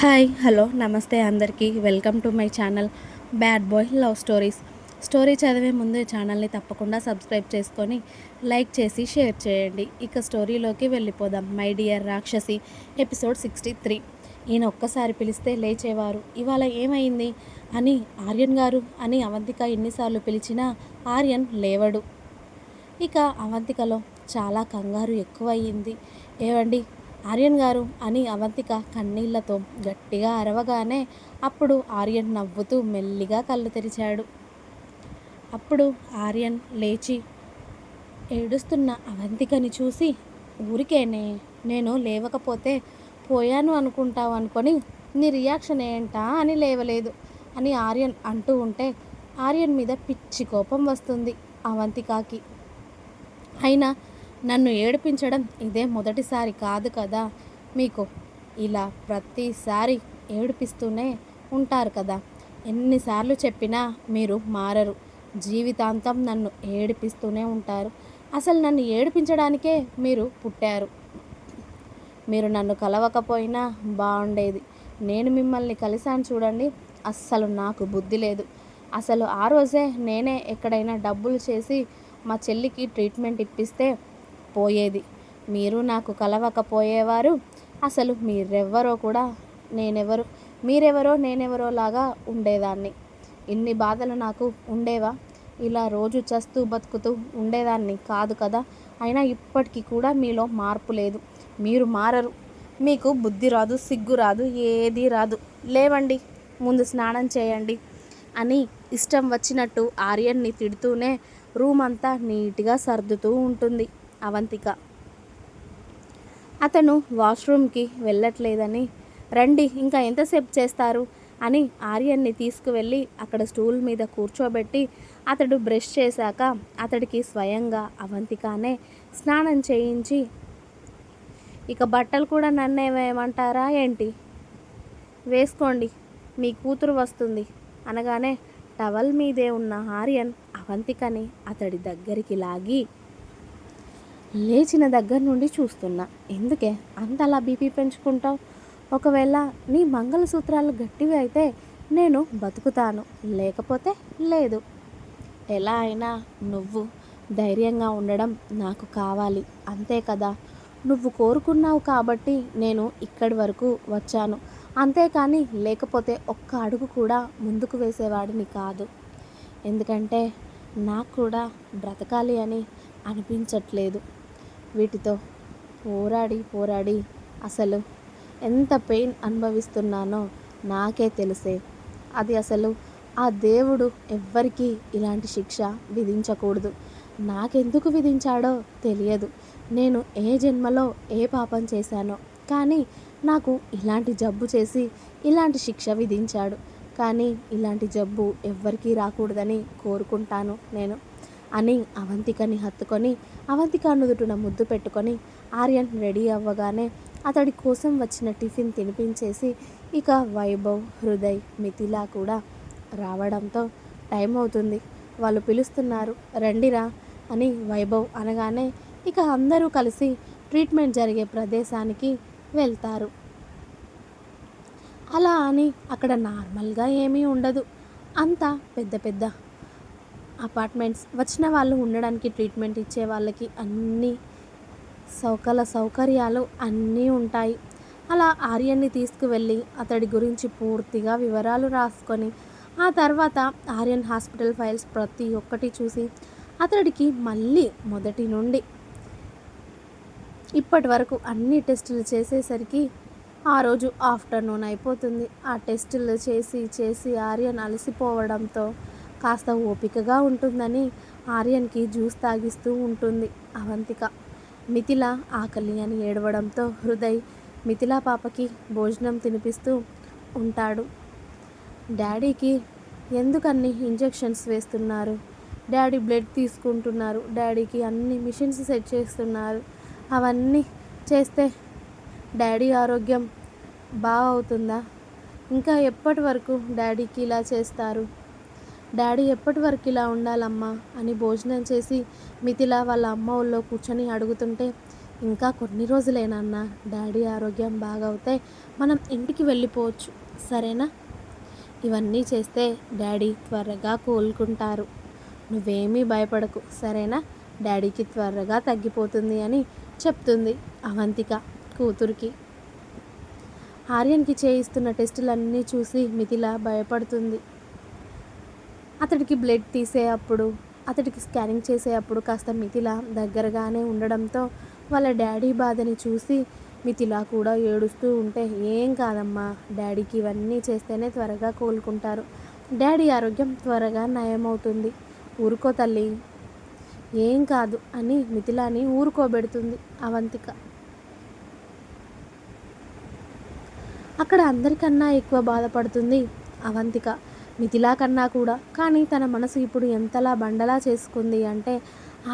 Hi hello నమస్తే అందరికీ. Welcome to my channel bad boy love stories. Story చదివే ముందు ఛానల్ని తప్పకుండా సబ్స్క్రైబ్ చేసుకొని లైక్ చేసి షేర్ చేయండి. ఇక స్టోరీలోకి వెళ్ళిపోదాం. మై డియర్ రాక్షసి ఎపిసోడ్ సిక్స్టీ త్రీ. ఈయన ఒక్కసారి పిలిస్తే లేచేవారు. ఇవాళ ఏమైంది? అని ఆర్యన్ గారు అని అవంతిక ఎన్నిసార్లు పిలిచినా ఆర్యన్ లేవడు. ఇక అవంతికలో చాలా కంగారు ఎక్కువయ్యింది. ఏవండి ఆర్యన్ గారు అని అవంతిక కన్నీళ్ళతో గట్టిగా అరవగానే అప్పుడు ఆర్యన్ నవ్వుతూ మెల్లిగా కళ్ళు తెరిచాడు. అప్పుడు ఆర్యన్ లేచి ఏడుస్తున్న అవంతికని చూసి ఊరికేనే నేను లేవకపోతే పోయాను అనుకుంటావు అనుకొని నీ రియాక్షన్ ఏంటా అని లేవలేదు అని ఆర్యన్ అంటూ ఉంటే ఆర్యన్ మీద పిచ్చి కోపం వస్తుంది అవంతికాకి. అయినా నన్ను ఏడిపించడం ఇదే మొదటిసారి కాదు కదా. మీకు ఇలా ప్రతిసారి ఏడిపిస్తూనే ఉంటారు కదా. ఎన్నిసార్లు చెప్పినా మీరు మారరు. జీవితాంతం నన్ను ఏడిపిస్తూనే ఉంటారు. అసలు నన్ను ఏడిపించడానికే మీరు పుట్టారు. మీరు నన్ను కలవకపోయినా బాగుండేది. నేను మిమ్మల్ని కలిశాను చూడండి. అస్సలు నాకు బుద్ధి లేదు. అసలు ఆ రోజే నేనే ఎక్కడైనా డబ్బులు చేసి మా చెల్లికి ట్రీట్మెంట్ ఇప్పిస్తే పోయేది. మీరు నాకు కలవకపోయేవారు. అసలు మీరెవ్వరో కూడా నేనెవరు? మీరెవరో నేనెవరో లాగా ఉండేదాన్ని. ఇన్ని బాధలు నాకు ఉండేవా? ఇలా రోజు చస్తూ బతుకుతూ ఉండేదాన్ని కాదు కదా? అయినా ఇప్పటికీ కూడా మీలో మార్పు లేదు. మీరు మారరు. మీకు బుద్ధి రాదు సిగ్గు రాదు ఏది రాదు. లేవండి ముందు స్నానం చేయండి అని ఇష్టం వచ్చినట్టు ఆర్యన్ని తిడుతూనే రూమ్ అంతా నీట్గా సర్దుతూ ఉంటుంది. అవంతిక. అతను వాష్రూమ్కి వెళ్ళట్లేదని రండి ఇంకా ఎంతసేపు చేస్తారు? అని ఆర్యన్ని తీసుకువెళ్ళి అక్కడ స్టూల్ మీద కూర్చోబెట్టి అతడు బ్రష్ చేశాక అతడికి స్వయంగా అవంతికానే స్నానం చేయించి ఇక బట్టలు కూడా నన్నేమేమంటారా ఏంటి? వేసుకోండి మీ కూతురు వస్తుంది. అనగానే టవల్ మీదే ఉన్న ఆర్యన్ అవంతికని అతడి దగ్గరికి లాగి లేచిన దగ్గర నుండి చూస్తున్నా. ఎందుకే? అంతలా బీపీ పెంచుకుంటావు? ఒకవేళ నీ మంగళసూత్రాలు గట్టివి అయితే నేను బతుకుతాను. లేకపోతే లేదు. ఎలా అయినా నువ్వు ధైర్యంగా ఉండడం నాకు కావాలి. అంతే కదా? నువ్వు కోరుకున్నావు కాబట్టి నేను ఇక్కడి వరకు వచ్చాను. అంతేకాని లేకపోతే ఒక్క అడుగు కూడా ముందుకు వేసేవాడిని కాదు. ఎందుకంటే నాకు కూడా బ్రతకాలి అని అనిపించట్లేదు. వీటితో పోరాడి పోరాడి అసలు ఎంత పెయిన్ అనుభవిస్తున్నానో నాకే తెలుసే. అది అసలు ఆ దేవుడు ఎవ్వరికీ ఇలాంటి శిక్ష విధించకూడదు. నాకెందుకు విధించాడో తెలియదు. నేను ఏ జన్మలో ఏ పాపం చేశానో. కానీ నాకు ఇలాంటి జబ్బు చేసి ఇలాంటి శిక్ష విధించాడు. కానీ ఇలాంటి జబ్బు ఎవ్వరికీ రాకూడదని కోరుకుంటాను నేను. అని అవంతికని హత్తుకొని అవంతిక నుదుటున ముద్దు పెట్టుకొని ఆర్యన్ రెడీ అవ్వగానే అతడి కోసం వచ్చిన టిఫిన్ తినిపించేసి ఇక వైభవ్ హృదయ్ మిథిలా కూడా రావడంతో టైం అవుతుంది. వాళ్ళు పిలుస్తున్నారు రండిరా అని వైభవ్ అనగానే ఇక అందరూ కలిసి ట్రీట్మెంట్ జరిగే ప్రదేశానికి వెళ్తారు. అలా అని అక్కడ నార్మల్గా ఏమీ ఉండదు. అంతా పెద్ద పెద్ద అపార్ట్మెంట్స్ వచ్చిన వాళ్ళు ఉండడానికి ట్రీట్మెంట్ ఇచ్చే వాళ్ళకి అన్ని సౌకర్య సౌకర్యాలు అన్నీ ఉంటాయి. అలా ఆర్యన్ని తీసుకువెళ్ళి అతడి గురించి పూర్తిగా వివరాలు రాసుకొని ఆ తర్వాత ఆర్యన్ హాస్పిటల్ ఫైల్స్ ప్రతి ఒక్కటి చూసి అతడికి మళ్ళీ మొదటి నుండి ఇప్పటి వరకు అన్ని టెస్టులు చేసేసరికి ఆ రోజు ఆఫ్టర్నూన్ అయిపోతుంది. ఆ టెస్టులు చేసి చేసి ఆర్యన్ అలసిపోవడంతో కాస్త ఓపికగా ఉంటుందని ఆర్యన్కి జ్యూస్ తాగిస్తూ ఉంటుంది అవంతిక. మిథిల ఆకలి అని ఏడవడంతో హృదయ్ మిథిలా పాపకి భోజనం తినిపిస్తూ ఉంటాడు. డాడీకి ఎందుకన్ని ఇంజెక్షన్స్ వేస్తున్నారు? డాడీ బ్లడ్ తీసుకుంటున్నారు. డాడీకి అన్ని మిషన్స్ సెట్ చేస్తున్నారు. అవన్నీ చేస్తే డాడీ ఆరోగ్యం బాగవుతుందా? ఇంకా ఎప్పటి వరకు డాడీకి ఇలా చేస్తారు? డాడీ ఎప్పటి వరకు ఇలా ఉండాలమ్మా అని భోజనం చేసి మిథిల వాళ్ళ అమ్మ ఊళ్ళో కూర్చొని అడుగుతుంటే ఇంకా కొన్ని రోజులేనన్నా డాడీ ఆరోగ్యం బాగవుతే మనం ఇంటికి వెళ్ళిపోవచ్చు. సరేనా? ఇవన్నీ చేస్తే డాడీ త్వరగా కోలుకుంటారు. నువ్వేమీ భయపడకు. సరేనా? డాడీకి త్వరగా తగ్గిపోతుంది అని చెప్తుంది అవంతిక కూతురికి. ఆర్యన్కి చేయిస్తున్న టెస్టులన్నీ చూసి మిథిల భయపడుతుంది. అతడికి బ్లడ్ తీసే అప్పుడు అతడికి స్కానింగ్ చేసే అప్పుడు కాస్త మిథిల దగ్గరగానే ఉండడంతో వాళ్ళ డాడీ బాధని చూసి మిథిల కూడా ఏడుస్తూ ఉంటే ఏం కాదమ్మా డాడీకి ఇవన్నీ చేస్తేనే త్వరగా కోలుకుంటారు. డాడీ ఆరోగ్యం త్వరగా నయమవుతుంది. ఊరుకో తల్లి. ఏం కాదు అని మిథిలాని ఊరుకోబెడుతుంది అవంతిక. అక్కడ అందరికన్నా ఎక్కువ బాధపడుతుంది అవంతిక. మిథిలా కన్నా కూడా. కానీ తన మనసు ఇప్పుడు ఎంతలా బండలా చేసుకుంది అంటే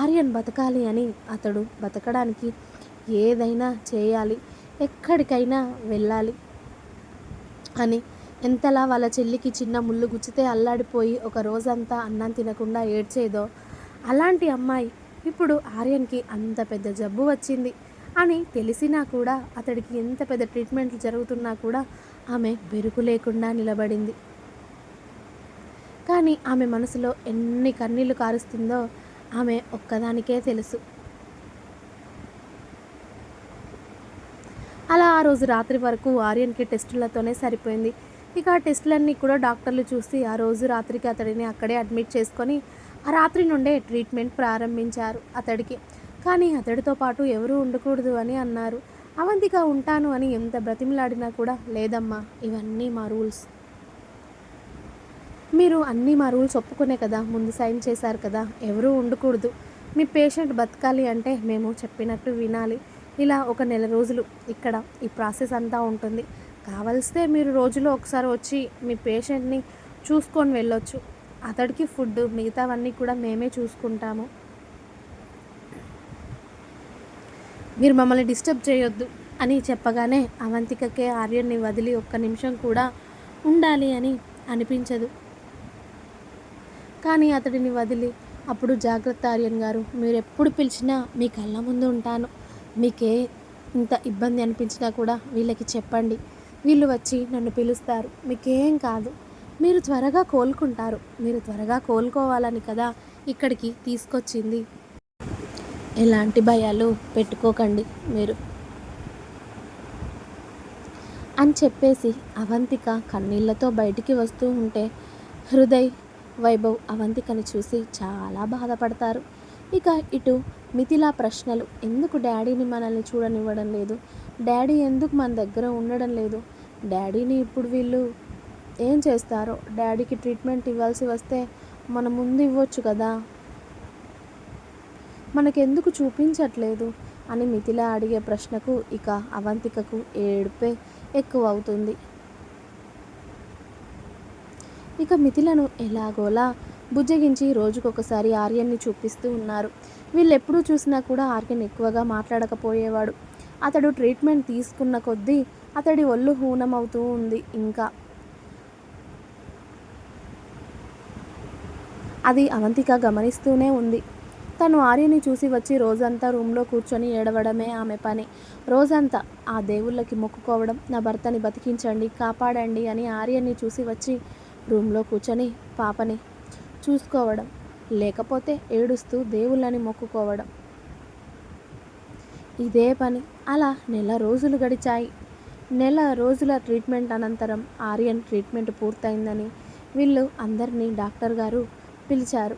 ఆర్యన్ బతకాలి అని అతడు బతకడానికి ఏదైనా చేయాలి. ఎక్కడికైనా వెళ్ళాలి అని. ఎంతలా వాళ్ళ చెల్లికి చిన్న ముళ్ళు గుచ్చితే అల్లాడిపోయి ఒక రోజంతా అన్నం తినకుండా ఏడ్చేదో. అలాంటి అమ్మాయి ఇప్పుడు ఆర్యన్కి అంత పెద్ద జబ్బు వచ్చింది అని తెలిసినా కూడా అతడికి ఎంత పెద్ద ట్రీట్మెంట్లు జరుగుతున్నా కూడా ఆమె బెరుకు లేకుండా నిలబడింది. కానీ ఆమె మనసులో ఎన్ని కన్నీళ్ళు కారుస్తుందో ఆమె ఒక్కదానికే తెలుసు. అలా ఆ రోజు రాత్రి వరకు ఆర్యన్కి టెస్టులతోనే సరిపోయింది. ఇక ఆ టెస్టులన్నీ కూడా డాక్టర్లు చూసి ఆ రోజు రాత్రికి అతడిని అక్కడే అడ్మిట్ చేసుకొని ఆ రాత్రి నుండే ట్రీట్మెంట్ ప్రారంభించారు అతడికి. కానీ అతడితో పాటు ఎవరూ ఉండకూడదు అని అన్నారు. అవంతిగా ఉంటాను అని ఎంత బ్రతిమలాడినా కూడా లేదమ్మా ఇవన్నీ మా రూల్స్. మీరు అన్నీ మా రూల్స్ ఒప్పుకునే కదా ముందు సైన్ చేశారు కదా ఎవరూ ఉండకూడదు. మీ పేషెంట్ బతకాలి అంటే మేము చెప్పినట్టు వినాలి. ఇలా ఒక నెల రోజులు ఇక్కడ ఈ ప్రాసెస్ అంతా ఉంటుంది. కావలిస్తే మీరు రోజులో ఒకసారి వచ్చి మీ పేషెంట్ని చూసుకొని వెళ్ళొచ్చు. అతడికి ఫుడ్ మిగతావన్నీ కూడా మేమే చూసుకుంటాము. మీరు మమ్మల్ని డిస్టర్బ్ చేయొద్దు అని చెప్పగానే అవంతికకే ఆర్యన్ని వదిలి ఒక్క నిమిషం కూడా ఉండాలి అని అనిపించదు. కానీ అతడిని వదిలి. అప్పుడు జాగ్రత్త ఆర్యన్ గారు మీరు ఎప్పుడు పిలిచినా మీ కళ్ళ ముందు ఉంటాను. మీకే ఇంత ఇబ్బంది అనిపించినా కూడా వీళ్ళకి చెప్పండి. వీళ్ళు వచ్చి నన్ను పిలుస్తారు. మీకేం కాదు. మీరు త్వరగా కోలుకుంటారు. మీరు త్వరగా కోలుకోవాలని కదా ఇక్కడికి తీసుకొచ్చింది. ఎలాంటి భయాలు పెట్టుకోకండి మీరు అని చెప్పేసి అవంతిక కన్నీళ్ళతో బయటికి వస్తూ ఉంటే హృదయ్ వైభవ్ అవంతికని చూసి చాలా బాధపడతారు. ఇక ఇటు మిథిలా ప్రశ్నలు ఎందుకు డాడీని మనల్ని చూడనివ్వడం లేదు? డాడీ ఎందుకు మన దగ్గర ఉండడం లేదు? డాడీని ఇప్పుడు వీళ్ళు ఏం చేస్తారో? డాడీకి ట్రీట్మెంట్ ఇవ్వాల్సి వస్తే మన ముందు ఇవ్వచ్చు కదా? మనకెందుకు చూపించట్లేదు? అని మిథిల అడిగే ప్రశ్నకు ఇక అవంతికకు ఏడుపే ఎక్కువ అవుతుంది. ఇక మిథిలను ఎలాగోలా బుజ్జగించి రోజుకొకసారి ఆర్యన్ని చూపిస్తూ ఉన్నారు. వీళ్ళెప్పుడూ చూసినా కూడా ఆర్యన్ ఎక్కువగా మాట్లాడకపోయేవాడు. అతడు ట్రీట్మెంట్ తీసుకున్న కొద్దీ అతడి ఒళ్ళు హూనమవుతూ ఉంది ఇంకా. అది అవంతిక గమనిస్తూనే ఉంది. తను ఆర్యని చూసి వచ్చి రోజంతా రూమ్లో కూర్చొని ఏడవడమే ఆమె పని. రోజంతా ఆ దేవుళ్ళకి మొక్కుకోవడం నా భర్తని బతికించండి కాపాడండి అని ఆర్యని చూసి వచ్చి రూమ్లో కూర్చొని పాపని చూసుకోవడం లేకపోతే ఏడుస్తూ దేవుళ్ళని మొక్కుకోవడం. ఇదే పని అలా నెల రోజులు గడిచాయి. నెల రోజుల ట్రీట్మెంట్ అనంతరం ఆర్యన్ ట్రీట్మెంట్ పూర్తయిందని వీళ్ళు అందరినీ డాక్టర్ గారు పిలిచారు.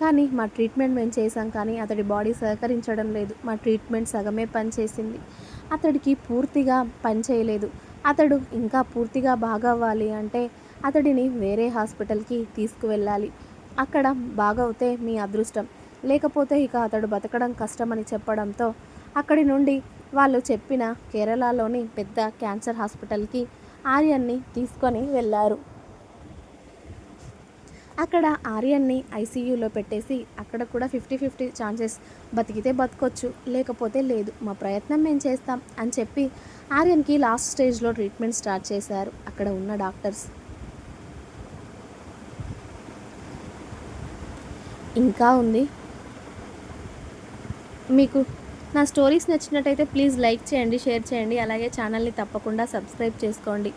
కానీ మా ట్రీట్మెంట్ మేము చేసాం కానీ అతడి బాడీ సహకరించడం లేదు. మా ట్రీట్మెంట్ సగమే పనిచేసింది. అతడికి పూర్తిగా పని చేయలేదు. అతడు ఇంకా పూర్తిగా బాగవ్వాలి అంటే అతడిని వేరే హాస్పిటల్కి తీసుకువెళ్ళాలి. అక్కడ బాగవుతే మీ అదృష్టం. లేకపోతే ఇక అతడు బతకడం కష్టమని చెప్పడంతో అక్కడి నుండి వాళ్ళు చెప్పిన కేరళలోని పెద్ద క్యాన్సర్ హాస్పిటల్కి ఆర్యన్ని తీసుకొని వెళ్ళారు. అక్కడ ఆర్యన్ని ఐసీయూలో పెట్టేసి అక్కడ కూడా ఫిఫ్టీ ఫిఫ్టీ ఛాన్సెస్ బతికితే బతకొచ్చు లేకపోతే లేదు మా ప్రయత్నం మేము చేస్తాం అని చెప్పి ఆర్యన్కి లాస్ట్ స్టేజ్లో ట్రీట్మెంట్ స్టార్ట్ చేశారు అక్కడ ఉన్న డాక్టర్స్. ఇంకా ఉంది. మీకు నా స్టోరీస్ నచ్చినట్టయితే ప్లీజ్ లైక్ చేయండి షేర్ చేయండి అలాగే ఛానల్ని తప్పకుండా సబ్స్క్రైబ్ చేసుకోండి.